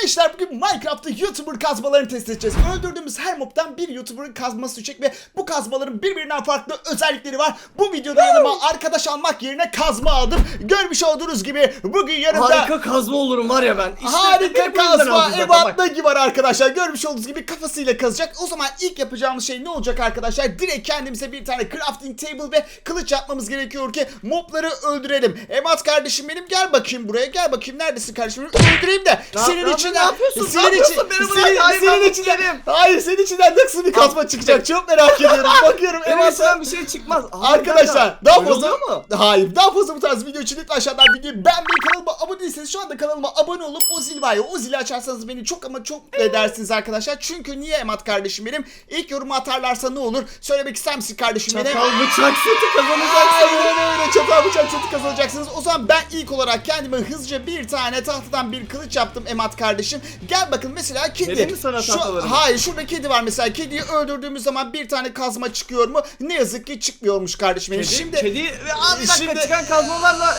Gençler bugün Minecraft'ta YouTuber kazmalarını test edeceğiz. Öldürdüğümüz her mobtan bir YouTuber'ın kazması düşecek ve bu kazmaların birbirinden farklı özellikleri var. Bu videoda yanıma arkadaş almak yerine kazma aldım. Görmüş olduğunuz gibi bugün yanımda Harika kazma olurum var ya ben. İşte Harika kazma Ebat. Nagi var arkadaşlar. Görmüş olduğunuz gibi kafasıyla kazacak. O zaman ilk yapacağımız şey ne olacak arkadaşlar? Direkt kendimize bir tane crafting table ve kılıç yapmamız gerekiyor ki mobları öldürelim. Ebat kardeşim benim gel bakayım buraya. Gel bakayım neredesin kardeşim? Öldüreyim de senin ne- içinden ne yapıyorsun? senin Ne yapıyorsun? Beni bırak. senin, Hayır, senin içinden. Hayır senin içinden nasıl bir kazma çıkacak? Çok merak ediyorum. Bakıyorum Ebat içimden bir şey çıkmaz. Arkadaşlar daha fazla mu? Hayır daha fazla bu tarz video için lütfen aşağıdan videoyu beğenmeyi kanalıma abone değilseniz şu anda kanalıma abone olup o zil var ya o zili açarsanız beni çok ama çok mutlu edersiniz arkadaşlar. Çünkü niye Emat kardeşim benim? İlk yorumu atarlarsa ne olur? Söylemek ister misin kardeşim benim? Çatal bıçak seti kazanacaksın. Aynen öyle çatal bıçak seti kazanacaksınız. O zaman ben ilk olarak kendime hızlıca bir tane tahtadan bir kılıç yaptım Emat kardeşim. Gel bakın mesela kedi. Mi sana Şu-? Hayır şurada kedi var mesela. Kediyi öldürdüğümüz zaman bir tane kazma çıkıyor mu? Ne yazık ki çıkmıyormuş kardeşim. Kedi, Şimdi kedi ve dakika Şimdi- çıkan kazmalarla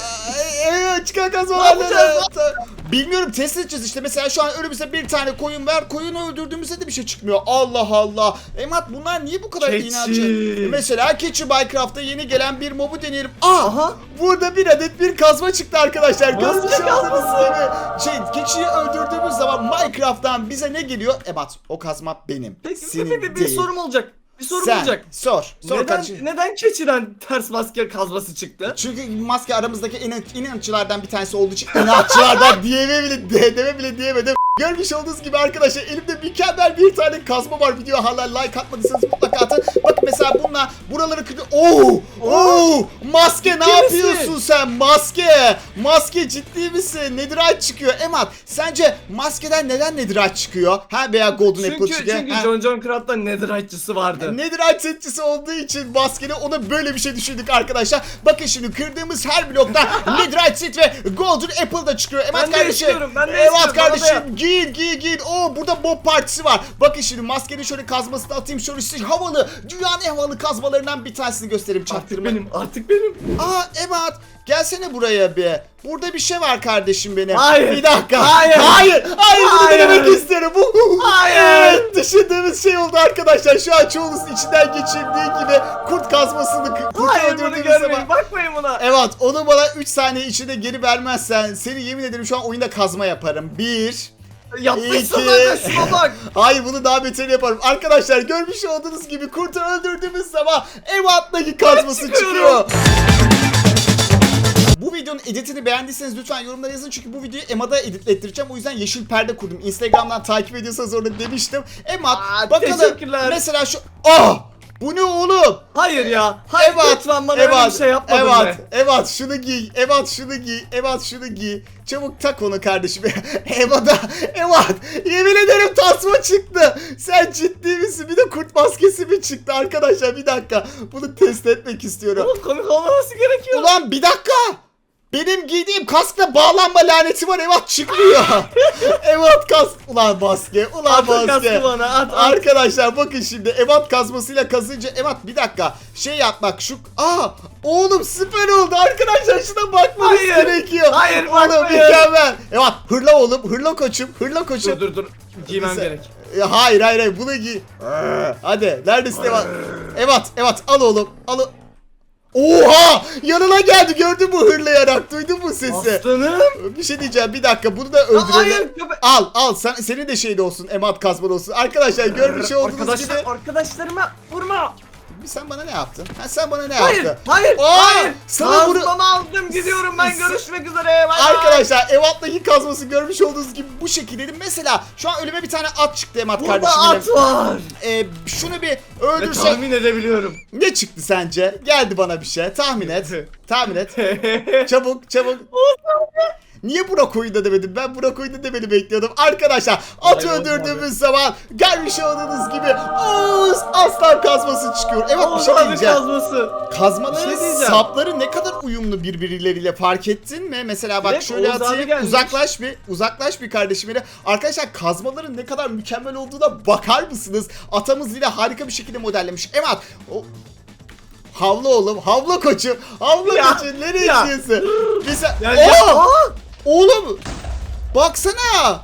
Evet çıkan kazmalar Ne yapacağız Bilmiyorum test edeceğiz işte. Mesela şu an önümüzde bir tane koyun var. Koyunu öldürdüğümüzde de bir şey çıkmıyor. Allah Allah. Emat bunlar niye bu kadar Keçi. inatçı? Mesela keçi Minecraft'ta yeni gelen bir mobu deneyelim. Aa! Aha. Burada bir adet bir kazma çıktı arkadaşlar. Kazması. gibi. Şey keçiyi öldürdüğümüz zaman Minecraft'tan bize ne geliyor? Emat o kazma benim. Peki Senin bir, bir, bir değil. sorum olacak. Bir sorum Sen olacak. sor. Sor Neden, kardeşim. neden keçiden ters maske kazması çıktı? Çünkü maske aramızdaki en inanççılardan bir tanesi olduğu için inanççılardan diyeme bile de, deme bile diyemedim. Görmüş olduğunuz gibi arkadaşlar elimde mükemmel bir tane kazma var. Videoya hala like atmadıysanız mutlaka atın. Mesela bununla buraları kırdı. Oo! Oo! Maske ne Ciddi yapıyorsun sen? Maske! Maske ciddi misin? Netherite çıkıyor. Emat sence maskeden neden Netherite çıkıyor? Ha veya Golden Apple Çünkü, çıkıyor. çünkü ha? John John Craft'ta netherite'cısı vardı. Netherite setçisi olduğu için maskeli ona böyle bir şey düşündük arkadaşlar. Bakın şimdi kırdığımız her blokta Netherite set ve Golden Apple da çıkıyor. Evet Ben de kardeşim. istiyorum, ben de istiyorum, bana da kardeşim. yap. Giyin giyin giyin. Oo burada mob partisi var. Bakın şimdi maskeli şöyle kazmasını atayım. Şöyle size havalı. Dünyanın en havalı kazmalarından bir tanesini göstereyim Artık çaktırma. benim, artık benim. Aa Ebat gelsene buraya bir. Burada bir şey var kardeşim benim. Hayır. Bir dakika. Hayır. Hayır. Hayır bunu Hayır. denemek istiyorum. Hayır. Evet düşündüğümüz şey oldu arkadaşlar. Şu an çoğunuzun içinden geçirdiği gibi kurt kazmasını kurt Hayır bunu öldürdüğümüz görmeyin, zaman. bakmayın buna. Evet onu bana 3 saniye içinde geri vermezsen seni yemin ederim şu an oyunda kazma yaparım. 1 Yapmışsın şuna bak. Hayır bunu daha beter yaparım. Arkadaşlar görmüş olduğunuz gibi kurtu öldürdüğümüz zaman ev altındaki kazması çıkıyor. Bu videonun editini beğendiyseniz lütfen yorumlara yazın çünkü bu videoyu Emad'a editlettireceğim. O yüzden yeşil perde kurdum. Instagram'dan takip ediyorsanız orada demiştim. Emad Aa, bakalım teşekkürler. mesela şu... Ah! Bu ne oğlum? Hayır ya. Hayır Evet, lütfen bana öyle bir şey yapmadın evet, be. evet, şunu giy, evet şunu giy, evet şunu giy. Çabuk tak onu kardeşim. Evat'a, evet, yemin ederim tasma çıktı. Sen ciddi misin? Bir de kurt maskesi mi çıktı arkadaşlar? Bir dakika, bunu test etmek istiyorum. Oğlum komik olmaması gerekiyor. Ulan bir dakika. Benim giydiğim kaskla bağlanma laneti var. Evet çıkmıyor. evet kask. Ulan maske. Ulan At kaskı bana, at, at. Arkadaşlar bakın şimdi evat kazmasıyla kazınca evat bir dakika şey yapmak şu aa oğlum süper oldu arkadaşlar şuna bakmanız Hayır. gerekiyor. Hayır, oğlum bakmayın. mükemmel. Evet hırla oğlum hırla koçum hırla koçum. Dur dur dur. Giymem Sen- gerek. Hayır hayır hayır bunu giy. Hadi neredesin Evat? Evat Evat al oğlum al. Oha yanına geldi gördün mü hırlayarak duydun mu sesi? Aslanım. Bir şey diyeceğim bir dakika bunu da öldürelim. Hayır. Al al sen, senin de şeyde olsun emat kazman olsun. Arkadaşlar görmüş olduğunuz Arkadaşlar, gibi. arkadaşlarıma vurma. Sen bana ne yaptın? Ha, sen bana ne Hayır, yaptın? hayır, Aa, hayır. sana bunu- aldım gidiyorum ben görüşmek üzere. Bay bay. Arkadaşlar evattaki kazması görmüş olduğunuz gibi bu şekildeydi. Mesela şu an önüme bir tane at çıktı emat Burada kardeşim at benim. var. Ee, şunu bir Ve öldürsek tahmin edebiliyorum. ne çıktı sence? Geldi bana bir şey. Tahmin et. Tahmin et. Çabuk çabuk. Niye Burako'yu da demedim? Ben Burako'yu da demeni bekliyordum. Arkadaşlar at Hayır, öldürdüğümüz zaman görmüş olduğunuz gibi Oğuz aslan kazması çıkıyor. Evet bir Oğuz şey abi diyeceğim. kazması. Kazmaların Bir şey diyeceğim. sapları ne kadar uyumlu birbirleriyle fark ettin mi? Mesela bak Evet, şöyle Oğuz atayım. Uzaklaş bir. Uzaklaş bir kardeşim benim. Arkadaşlar kazmaların ne kadar mükemmel olduğuna bakar mısınız? Atamız yine harika bir şekilde modellemiş. Evet. O... Havlu oğlum, havlu koçum. Havlu Ya, koçum nereye ya. gidiyorsun? Bir sen... Gel, Oo! Oğlum! Baksana!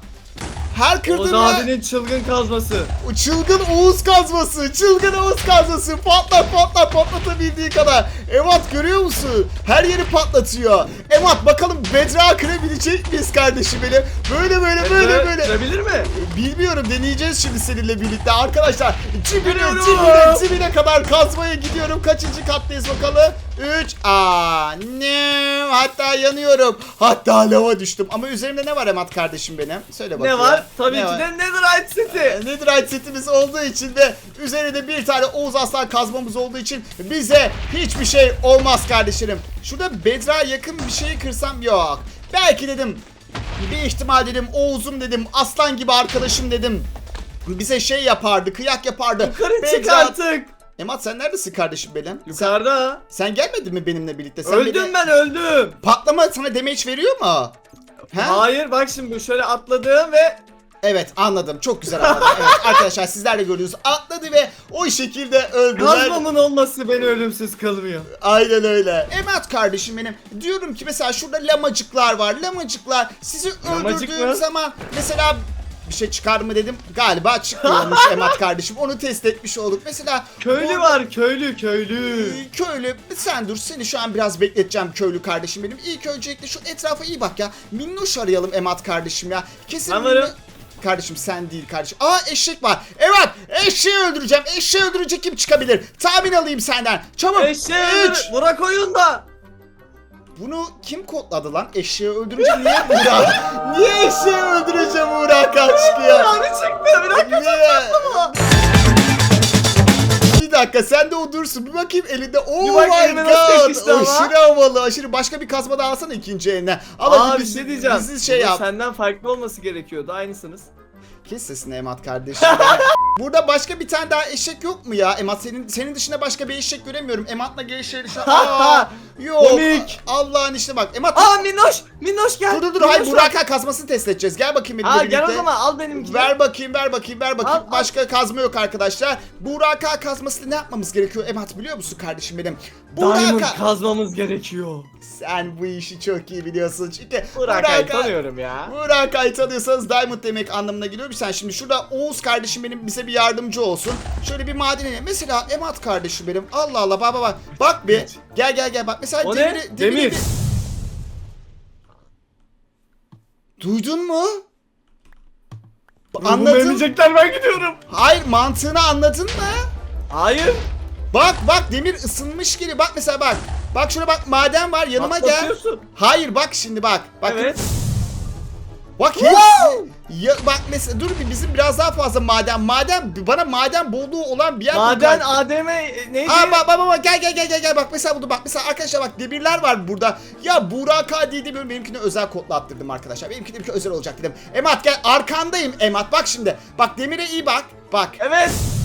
Her Oğuz kırdığımda abinin çılgın kazması. o çılgın Oğuz kazması, çılgın Oğuz kazması patlat patlat patlatabildiği kadar. Emat görüyor musun? Her yeri patlatıyor. Emat bakalım Bedra kırabilecek miyiz kardeşim benim? Böyle böyle böyle böyle. Kırabilir mi? Bilmiyorum deneyeceğiz şimdi seninle birlikte arkadaşlar. Dibine Geliyorum. dibine dibine kadar kazmaya gidiyorum. Kaçıncı kattayız bakalım? 3. Aa ne? Hatta yanıyorum. Hatta lava düştüm. Ama üzerimde ne var Emat kardeşim benim? Söyle bakayım. Ne var? Tabii Ne ki var? de Netherite seti. Netherite setimiz olduğu için ve üzerinde bir tane Oğuz Aslan kazmamız olduğu için bize hiçbir şey olmaz kardeşlerim. Şurada Bedra yakın bir şeyi kırsam yok. Belki dedim bir ihtimal dedim Oğuz'um dedim aslan gibi arkadaşım dedim. Bize şey yapardı, kıyak yapardı. Yukarı çık artık. Emat sen neredesin kardeşim benim? Sen, Yukarıda. sen gelmedin mi benimle birlikte? Sen Öldüm beni- ben öldüm. Patlama sana damage veriyor mu? He? Hayır bak şimdi şöyle atladım ve Evet anladım. Çok güzel anladım. Evet arkadaşlar sizler de görüyorsunuz. Atladı ve o şekilde öldüler. kazmamın olması beni ölümsüz kılmıyor. Aynen öyle. Emat kardeşim benim. Diyorum ki mesela şurada lamacıklar var. Lamacıklar sizi Lamacık öldürdüğüm mı? zaman mesela bir şey çıkar mı dedim. Galiba çıkmıyormuş Emat kardeşim. Onu test etmiş olduk. Mesela Köylü bu- var köylü köylü. Ee, Köylü sen dur seni şu an biraz bekleteceğim köylü kardeşim benim. İlk öncelikle şu etrafa iyi bak ya. Minnoş arayalım Emat kardeşim ya. Kesin Ben varım. Kardeşim sen değil kardeşim. Aa eşek var. Evet eşeği öldüreceğim. Eşeği öldürecek kim çıkabilir? Tahmin alayım senden. Çabuk. Eşeğe Üç. Burak oyunda. Bunu kim kodladı lan? Eşeği öldürünce niye Burak? niye eşeği öldüreceğim Burak aşkı ya? Abi çıktı bir dakika. Niye? Bir dakika sen de o dursun. Bir bakayım elinde. Oh Bir bak my god. yakıştı ama. Aşırı havalı. Aşırı başka bir kazma daha alsana ikinci eline. Hadi Aa bir şey diyeceğim. Bizi şey yap. Senden farklı olması gerekiyordu aynısınız. Kes sesini Emat kardeşim. Burada başka bir tane daha eşek yok mu ya? Emat senin senin dışında başka bir eşek göremiyorum. Emat'la gelişleri şu Aa, yok. Komik. Allah'ın işte bak. Emat Aa Minnoş! Minnoş gel. dur dur dur. Hayır. Burak'a kazmasını test edeceğiz. Gel bakayım benimle Aa birlikte. gel o zaman al benimkini. Ver bakayım, ver bakayım, ver bakayım. Al, al. Başka kazma yok arkadaşlar. Buraka kazmasını ne yapmamız gerekiyor? Emat biliyor musun kardeşim benim? Diamond Buraka. kazmamız gerekiyor. Sen bu işi çok iyi biliyorsun. Çünkü Burak'ı tanıyorum ya. Buraka'yı tanıyorsanız Diamond demek anlamına geliyor. Sen şimdi şurada Oğuz kardeşim benim bize bir yardımcı olsun. Şöyle bir madene. Mesela Emat kardeşim benim. Allah Allah bak bak bak. Bak bir. Gel gel gel bak. Mesela O ne? demiri, demiri- Demir. Duydun mu? Ruhumu Anladın? emecekler ben gidiyorum. Hayır mantığını anladın mı? Hayır. Bak bak demir ısınmış geliyor. Bak mesela bak. Bak şuna bak maden var yanıma gel. Patlatıyorsun. Hayır bak şimdi bak. Bak Evet. Bak hepsi. Ya bak mesela dur bir bizim biraz daha fazla maden. Maden bana maden bolluğu olan bir yer. Maden bulacak. ADM e, neydi? Aa bak bak bak gel gel gel gel gel bak mesela bunu bak mesela arkadaşlar bak demirler var burada. Ya Burak diye demiyorum benimkini özel kodla attırdım arkadaşlar. Benimki de özel olacak dedim. Emat gel arkandayım Emat bak şimdi. Bak demire iyi bak. Bak. Evet.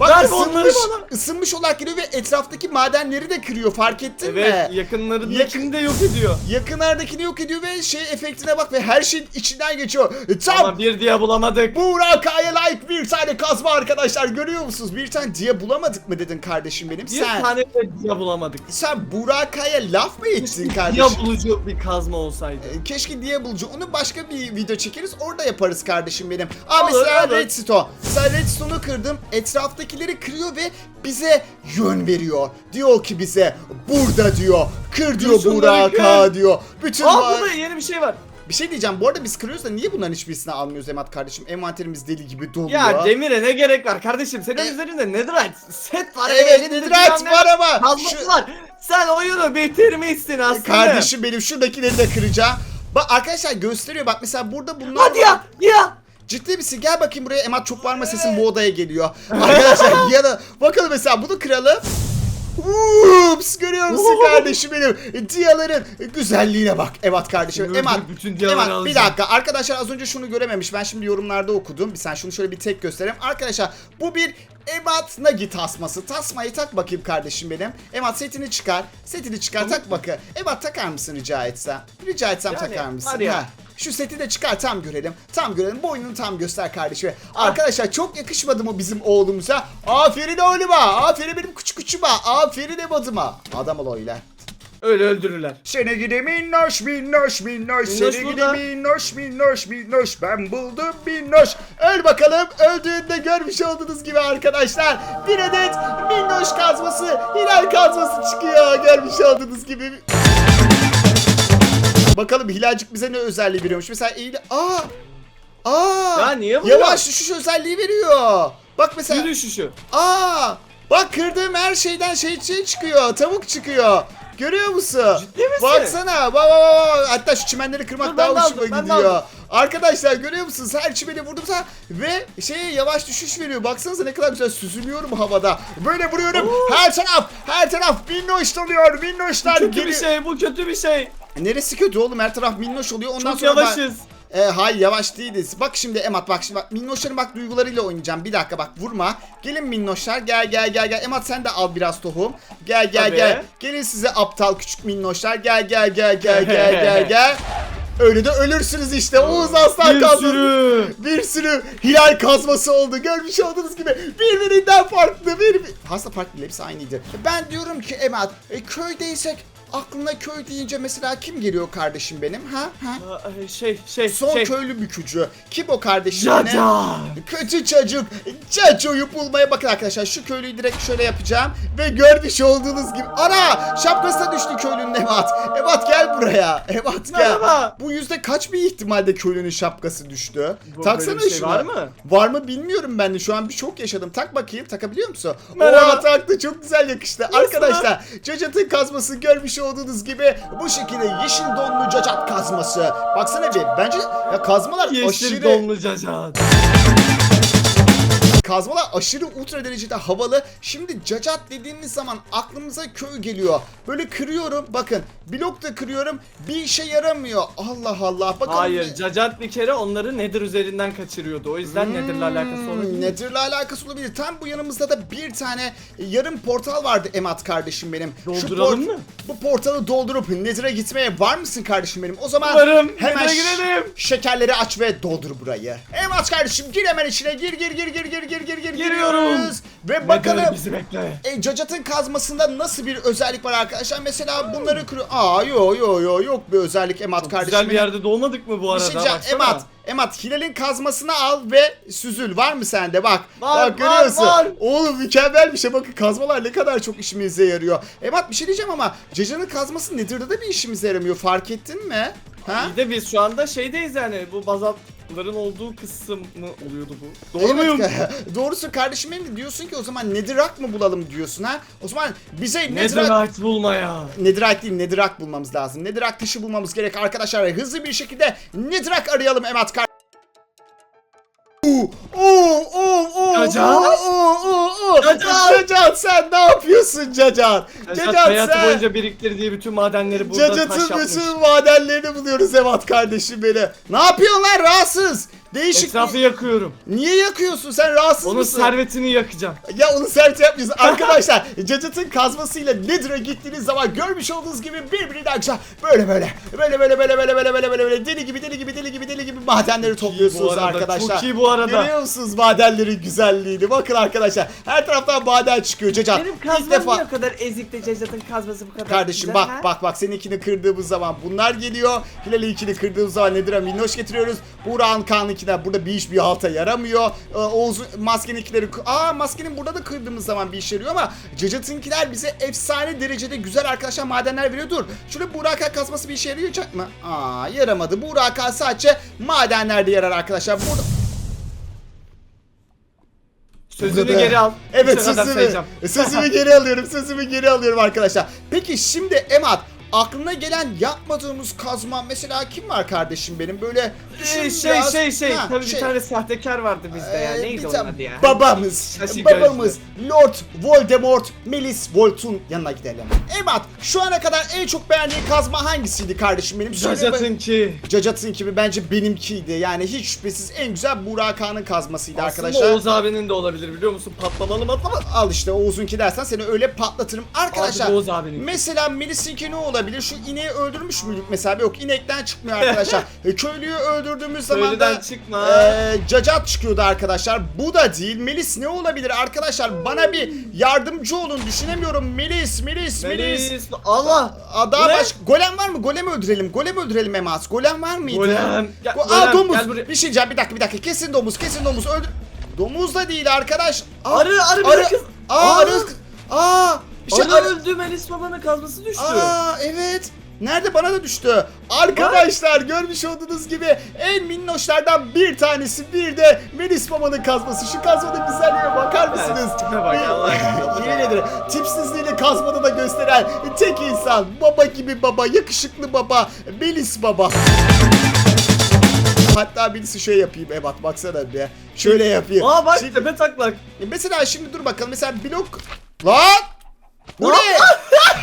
Bak onları ısınmış, ısınmış olarak geliyor ve etraftaki madenleri de kırıyor fark ettin Evet mi? yakınlarındakini de yok ediyor. Yakınlardakini yok ediyor ve şey efektine bak ve her şeyin içinden geçiyor. E, Tam Ama bir diye bulamadık. Burak'a layık bir tane kazma arkadaşlar görüyor musunuz? Bir tane diye bulamadık mı dedin kardeşim benim? Bir sen tane de diye bulamadık. sen Burak'a laf mı ettin Diye kardeşim? bulucu bir kazma olsaydı. E, Keşke diye bulucu. Onu başka bir video çekeriz. Orada yaparız kardeşim benim. Aa Olur, mesela olur. Redstone. Mesela Redstone'u kırdım. Etraftakileri kırıyor ve bize yön veriyor. Diyor ki bize burada diyor. Kır diyor şunları Burak'a kır. diyor. Bütün Aa var- burada yeni bir şey var. Bir şey diyeceğim. Bu arada biz kırıyoruz da niye bunların hiçbirisini almıyoruz Emat kardeşim? Envanterimiz deli gibi dolu Ya demire ne gerek var kardeşim? Senin E- üzerinde netherite set var. Evet elinde bilmem ne var ama. Kazması Şu- var. Sen oyunu bitirmişsin aslında. Kardeşim benim şuradakileri de kıracağım. Bak arkadaşlar gösteriyor bak mesela burada bunlar Hadi ya ya. Ciddi misin? Gel bakayım buraya. Emat çok bağırma sesin bu odaya geliyor. Arkadaşlar ya da bakalım mesela bunu kıralım. Ups görüyor musun kardeşim benim? Diyaların güzelliğine bak. Evet kardeşim. Gördüm, Emat, bütün Emat bir dakika. Arkadaşlar az önce şunu görememiş. Ben şimdi yorumlarda okudum. Bir sen şunu şöyle bir tek göstereyim. Arkadaşlar bu bir Emat Nagi tasması. Tasmayı tak bakayım kardeşim benim. Emat setini çıkar. Setini çıkar tak bakayım. Emat takar mısın rica etsem? Rica etsem Yani, takar mısın? ya. Ha. Şu seti de çıkar tam görelim. Tam görelim. Boynunu tam göster kardeşim. Arkadaşlar çok yakışmadı mı bizim oğlumuza? Aferin oğluma. Aferin benim küçük küçüğüme. Aferin evadıma. Adam ol öyle. Öyle öldürürler. Seni gidi minnoş minnoş minnoş Minnoş Seni gidi burada. minnoş minnoş minnoş Ben buldum minnoş Öl bakalım öldüğünde görmüş olduğunuz gibi arkadaşlar Bir adet minnoş kazması Hilal kazması çıkıyor Görmüş olduğunuz gibi Bakalım Hilalcik bize ne özelliği veriyormuş Mesela eğili Aa Aa Ya niye vuruyor? Yavaş düşüş özelliği veriyor Bak mesela Yürü şu. Aa! Bak kırdığım her şeyden şey, şey çıkıyor. Tavuk çıkıyor. Görüyor musun? Ciddi misin? Baksana. Bak bak bak. Hatta şu çimenleri kırmak Dur, daha ben de hoşuma aldım, ben de gidiyor. aldım. Arkadaşlar görüyor musunuz? Her çimeni vurdumsa ve şeye yavaş düşüş veriyor. Baksanıza ne kadar güzel süzülüyorum havada. Böyle vuruyorum. Her taraf, her taraf minnoş doluyor. Minnoşlar Kötü bir geliyor. şey bu kötü bir şey. Neresi kötü oğlum? Her taraf minnoş oluyor. Ondan Çok sonra ben- yavaşız. e, hayır yavaş değiliz. Bak şimdi Emat bak şimdi bak minnoşların bak duygularıyla oynayacağım. Bir dakika bak vurma. Gelin minnoşlar gel gel gel gel. Emat sen de al biraz tohum. Gel gel Tabii. gel. Gelin size aptal küçük minnoşlar. Gel gel gel gel gel gel gel. Öyle de ölürsünüz işte. Oğuz Aslan Bir kazması. sürü. Bir sürü hilal kazması oldu. Görmüş olduğunuz gibi birbirinden farklı. Bir, bir... Aslında farklı değil, hepsi aynıydı. Ben diyorum ki Emat e, köydeysek aklına köy deyince mesela kim geliyor kardeşim benim ha? ha? Aa, Şey şey Son şey. köylü bükücü. Kim o kardeşim? benim? Caca. Kötü çocuk. Caco'yu bulmaya bakın arkadaşlar. Şu köylüyü direkt şöyle yapacağım. Ve görmüş olduğunuz gibi. Ana! Şapkasına düştü köylünün Evat. Evat gel buraya. Evat gel. Merhaba. Bu yüzde kaç bir ihtimalde köylünün şapkası düştü? Bu Taksana böyle bir şey şunu. var mı? Var mı bilmiyorum ben de. Şu an bir şok yaşadım. Tak bakayım. Takabiliyor musun? Merhaba. Oha taktı. Çok güzel yakıştı. Arkadaşlar Cacat'ın kazması görmüş olduğunuz gibi bu şekilde yeşil donlu Cacat kazması. Baksana bir. Bence ya kazmalar Yeşil aşırı donlu caca. Kazmalar aşırı ultra derecede havalı. Şimdi cacat dediğimiz zaman aklımıza köy geliyor. Böyle kırıyorum. Bakın blok da kırıyorum. Bir işe yaramıyor. Allah Allah. Bakın. Hayır cacat bir kere onları nedir üzerinden kaçırıyordu. O yüzden nedirle alakası olabilir. Hmm, Nether'la alakası olabilir. Tam bu yanımızda da bir tane yarım portal vardı Emat kardeşim benim. Dolduralım port- mı? Bu portalı doldurup Nether'a gitmeye var mısın kardeşim benim? O zaman Varım. hemen Nether'a ş- girelim. şekerleri aç ve doldur burayı. Emat kardeşim gir hemen içine. Gir gir gir gir gir gir gir gir. Giriyorum. giriyoruz. Ve bakalım bizi bekle. e, Cacat'ın kazmasında nasıl bir özellik var arkadaşlar? Mesela bunları kırıyor. Aa yo yo yo yok bir özellik Emat Çok kardeşim. güzel bir yerde doğmadık mı bu Bir arada? şey diyeceğim. Baksana. Emat, Emat Hilal'in kazmasını al ve süzül. Var mı sende? Bak. Var, bak görüyorsun. var, var. Oğlum mükemmel bir şey. Bakın kazmalar ne kadar çok işimize yarıyor. Emat bir şey diyeceğim ama Caca'nın kazması Nether'da da bir işimize yaramıyor. Fark ettin mi? Ha? İyi de biz şu anda şeydeyiz yani bu bazaltların olduğu kısım mı oluyordu bu? Doğru Evet, muyum? Doğrusu kardeşim benim de diyorsun ki o zaman Netherrack mı bulalım diyorsun ha? O zaman bize Netherrack... Netherite bulmaya. Netherite değil Netherrack bulmamız lazım. Netherrack dışı bulmamız gerek arkadaşlar. Hızlı bir şekilde Netherrack arayalım Emat kar... Oo, oo, oo, oo, Cacat? oo, oo, oo, oo. Cacat? Cacat sen ne yapıyorsun Cacat? Cacat Cacat hayatı sen... boyunca biriktirdiği bütün madenleri burada taş Cacat'ın yapmış. bütün madenlerini buluyoruz Emat kardeşim beni. Ne yapıyorsun lan rahatsız? Değişik Etrafı yakıyorum. Niye yakıyorsun sen rahatsız Onun mısın? servetini yakacağım. Ya onu sert yapmıyorsun. Arkadaşlar Cacat'ın kazmasıyla Nether'a gittiğiniz zaman görmüş olduğunuz gibi birbirinden güzel böyle böyle böyle böyle böyle böyle böyle böyle böyle böyle deli gibi deli gibi deli gibi deli gibi madenleri Bu topluyorsunuz arada, arkadaşlar. Çok iyi bu arada. Görüyor musunuz madenlerin güzelliğini? Bakın arkadaşlar her taraftan maden çıkıyor Cacat. Benim İlk kazmam defa niye o kadar ezikti Cacat'ın kazması bu kadar Kardeşim güzel, bak ha? bak bak seninkini kırdığımız zaman bunlar geliyor. Hilal'i ikini kırdığımız zaman Nedir'e minnoş getiriyoruz. Burak'ın Kaan'ınkiler burada bir iş bir halta yaramıyor. Oğuz'un maskeninkileri... Aa maskenin burada da kırdığımız zaman bir işe yarıyor ama Cacat'ınkiler bize efsane derecede güzel arkadaşlar madenler veriyor. Dur şurada Burak'a kazması bir işe yarayacak mı? Aa yaramadı. Burak'a sadece madenlerde yarar arkadaşlar. Burada... Sözünü Burada- geri al. Evet sözümü, sözümü geri alıyorum. Sözümü geri alıyorum arkadaşlar. Peki şimdi Emat aklına gelen yapmadığımız kazma mesela kim var kardeşim benim böyle düşün Şey şey biraz. şey şey. Ha, Tabii şey. bir tane sahtekar vardı bizde ya. Ee, Neydi bir onun tane adı ya? Babamız, Şaşı babamız Lord Voldemort, Melis Volt'un yanına gidelim. Emat şu ana kadar en çok beğendiğin kazma hangisiydi kardeşim benim? Söyle bak- Cacat'ınki. Cacat'ın gibi bence benimkiydi. Yani hiç şüphesiz en güzel Burak Kağan'ın kazmasıydı Aslında arkadaşlar. Oğuz abinin de olabilir biliyor musun? Patlamalı patlamalı. Al işte Oğuz'unki dersen seni öyle patlatırım. Arkadaşlar Artık Oğuz abinin. mesela Melis'inki ne olabilir? Olabilir? Şu ineği öldürmüş müydük mesela? Yok inekten çıkmıyor arkadaşlar. E, köylüyü öldürdüğümüz zaman Köylüden da çıkma. ee, cacat çıkıyordu arkadaşlar. Bu da değil. Melis ne olabilir arkadaşlar? Bana bir yardımcı olun. Düşünemiyorum. Melis, Melis, Melis. Melis. Allah. Aa, daha Ne? baş... Golem var mı? Golem öldürelim. Golem öldürelim Emas. Golem var mıydı? Golem. Gel, Go- golem, Aa domuz. gel buraya. Bir şey diyeceğim. Bir dakika bir dakika. Kesin domuz. Kesin domuz. Öldür. Domuz da değil arkadaş. Aa, Arı arı bir arı. kız. Aa, Aa, arı. Aa. Bir şey arı. öldü Melis babanın kazması düştü. Aa evet. Nerede bana da düştü. Arkadaşlar görmüş olduğunuz gibi en minnoşlardan bir tanesi bir de Melis Baba'nın kazması. Şu kazmanın güzelliğine bakar mısınız? Tipe bak, Allah aşkına. Yemin ederim tipsizliğini kazmada da gösteren tek insan. Baba gibi baba, yakışıklı baba, Melis Baba. Hatta birisi şöyle yapayım Ebat baksana bir. Şöyle yapayım. Aa bak Şimdi- tepe taklak. Mesela şimdi dur bakalım. Mesela blok... Lan! Bu ne?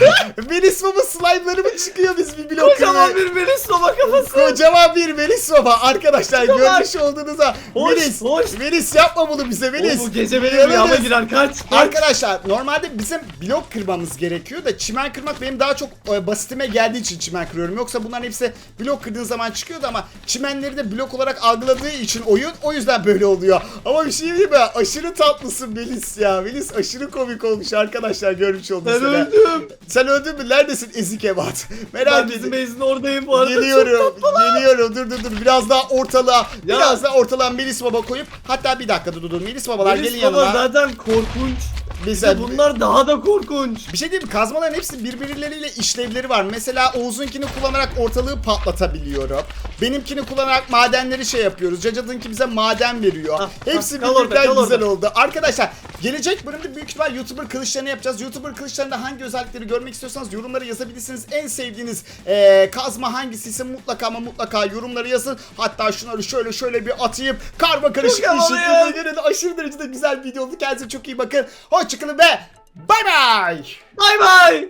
Melis Baba slime'ları mı çıkıyor biz bir blok Kocaman bir Melis baba kafası. Kocaman bir Melis Baba. Arkadaşlar bak. görmüş olduğunuzda Hoş, Melis, hoş. Melis yapma bunu bize Melis. O bu gece benim rüyama girer kaç. kaç. Arkadaşlar normalde bizim blok kırmamız gerekiyor da çimen kırmak benim daha çok e, basitime geldiği için çimen kırıyorum. Yoksa bunların hepsi blok kırdığın zaman çıkıyordu ama çimenleri de blok olarak algıladığı için oyun o yüzden böyle oluyor. Ama bir şey diyeyim mi? Aşırı tatlısın Melis ya. Melis aşırı komik olmuş arkadaşlar görmüş olduk Ben öldüm. Sen öldün mü? Neredesin ezik ebat? Merak Ben ediyorum. base'in oradayım bu arada. Geliyorum, geliyorum. Dur dur dur. Biraz daha ortalığa, Ya. biraz daha ortalığa Melis Baba koyup hatta bir dakika dur dur. Melis Babalar Melis gelin baba yanıma. zaten korkunç. Mesela bunlar daha da korkunç. bir şey diyeyim mi? Kazmaların hepsi birbirleriyle işlevleri var. Mesela Oğuz'unkini kullanarak ortalığı patlatabiliyorum. Benimkini kullanarak madenleri şey yapıyoruz. Cacad'ınki bize maden veriyor. Ah, hepsi ah, orada, birbirinden güzel orada. oldu. Arkadaşlar gelecek bölümde büyük ihtimal YouTuber kılıçlarını yapacağız. YouTuber kılıçlarında hangi özellikleri görmek istiyorsanız yorumlara yazabilirsiniz. En sevdiğiniz eee, kazma hangisiyse mutlaka ama mutlaka yorumlara yazın. Hatta şunları şöyle şöyle bir atayım. Karma karışık bir şekilde göre de aşırı derecede güzel bir video oldu. Kendinize çok iyi bakın. Hoşçakalın ve bay bay. Bay bay.